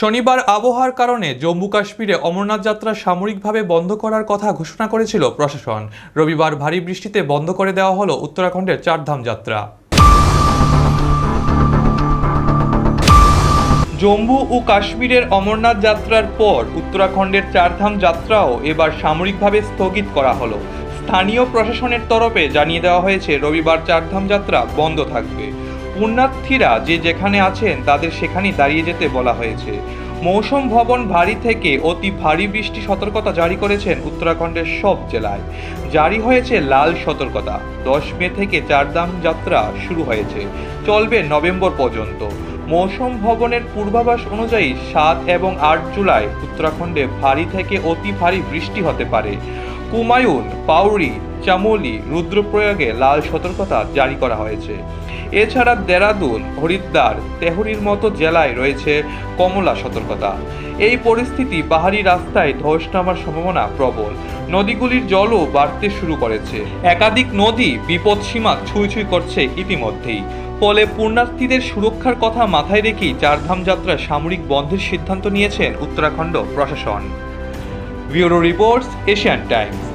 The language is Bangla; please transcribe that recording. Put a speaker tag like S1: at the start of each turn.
S1: শনিবার আবহাওয়ার কারণে জম্মু কাশ্মীরে অমরনাথ যাত্রা সাময়িকভাবে বন্ধ করার কথা ঘোষণা করেছিল প্রশাসন। রবিবার ভারী বৃষ্টিতে বন্ধ করে দেওয়া হলো উত্তরাখণ্ডের চারধাম যাত্রা। জম্মু ও কাশ্মীরের অমরনাথ যাত্রার পর উত্তরাখণ্ডের চারধাম যাত্রাও এবার সামরিকভাবে স্থগিত করা হলো। স্থানীয় প্রশাসনের তরফে জানিয়ে দেওয়া হয়েছে, রবিবার চারধাম যাত্রা বন্ধ থাকবে। পুণ্যার্থীরা যে যেখানে আছেন, তাদের সেখানেই দাঁড়িয়ে যেতে বলা হয়েছে। মৌসুম ভবন ভারী থেকে অতি ভারী বৃষ্টি সতর্কতা জারি করেছেন উত্তরাখণ্ডের সব জেলায়। জারি হয়েছে লাল সতর্কতা। দশ মে থেকে চারধাম যাত্রা শুরু হয়েছে। চলবে নভেম্বর পর্যন্ত। মৌসুম ভবনের পূর্বাভাস অনুযায়ী সাত এবং আট জুলাই উত্তরাখণ্ডে ভারী থেকে অতি ভারী বৃষ্টি হতে পারে। কুমায়ুন, পাউরি চামোলি রুদ্রপ্রয়াগে লাল সতর্কতা জারি করা হয়েছে। এছাড়া দেরাদুন, হরিদ্বার, তেহরির মতো জেলায় রয়েছে কমলা সতর্কতা। এই পরিস্থিতি পাহাড়ি রাস্তায় ধস নামার সম্ভাবনা প্রবল। নদীগুলির জলও বাড়তে শুরু করেছে। একাধিক নদী বিপদসীমা ছুঁই ছুঁই করছে ইতিমধ্যেই। ফলে পূর্ণার্থীদের সুরক্ষার কথা মাথায় রেখেই চারধাম যাত্রা সামরিক বন্ধের সিদ্ধান্ত নিয়েছেন উত্তরাখণ্ড প্রশাসন। Bureau reports, Asian Times.